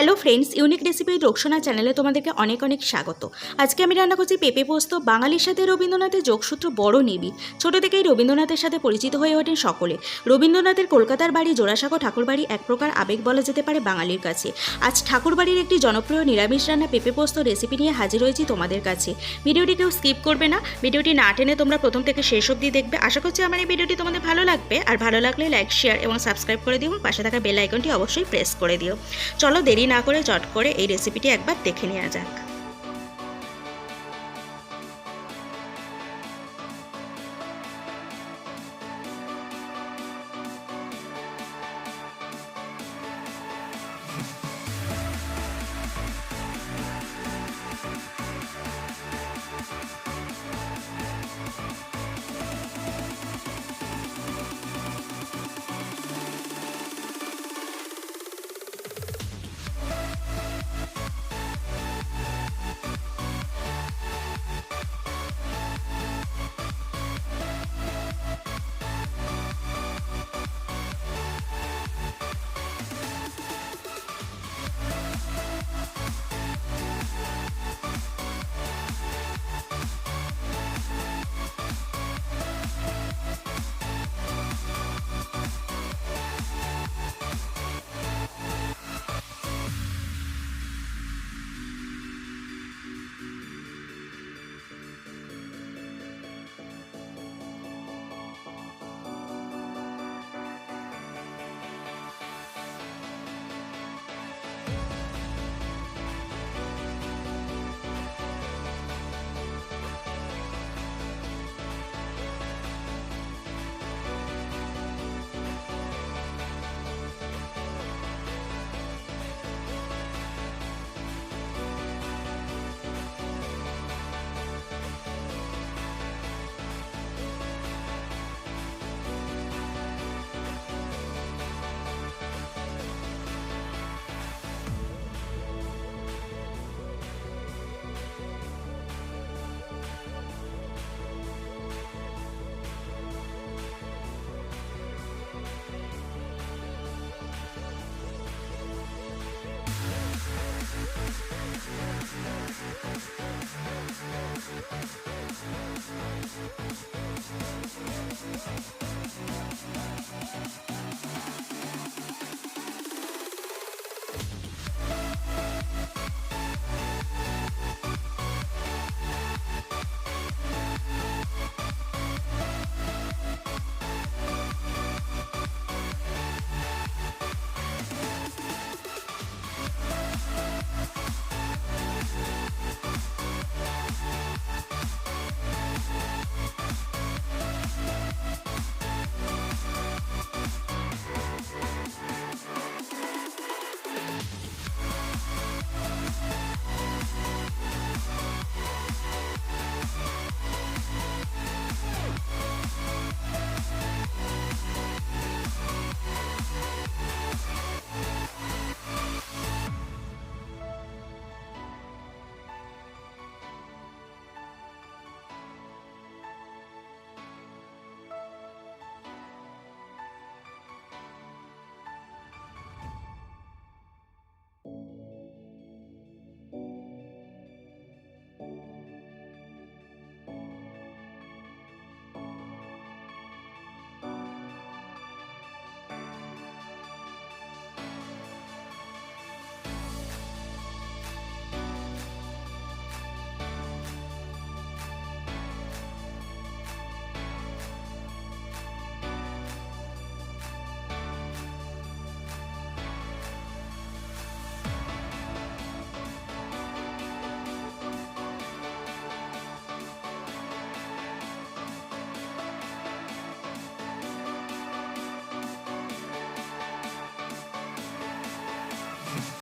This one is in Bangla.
Hello friends unique recipe Roksona চ্যানেলে তোমাদেরকে অনেক অনেক স্বাগত। আজকে আমি রান্না করছি পেঁপে পোস্ত, বাঙালির সাথে রবীন্দ্রনাথের যোগসূত্র বড় নিবিড় ছোট থেকেই রবীন্দ্রনাথের সাথে পরিচিত হয়ে ওঠেন সকলে। রবীন্দ্রনাথের কলকাতার বাড়ি জোড়াসাঁকো ঠাকুরবাড়ি এক প্রকার আবেগ বলা যেতে পারে বাঙালির কাছে। আজ ঠাকুরবাড়ির একটি জনপ্রিয় নিরামিষ রান্না পেঁপে পোস্ত রেসিপি নিয়ে হাজির হয়েছি তোমাদের কাছে। ভিডিওটি কেউ স্কিপ করবে না, ভিডিওটি না টেনে তোমরা প্রথম থেকে শেষ অবধি দেখবে। আশা করছি আমার এই ভিডিওটি তোমাদের ভালো লাগবে। আর ভালো লাগলে লাইক শেয়ার এবং সাবস্ক্রাইব করে দিও। পাশে থাকা বেল আইকনটি অবশ্যই প্রেস করে দিও। চলো দেরি না করে চট করে এই রেসিপিটি একবার দেখে নেওয়া যাক।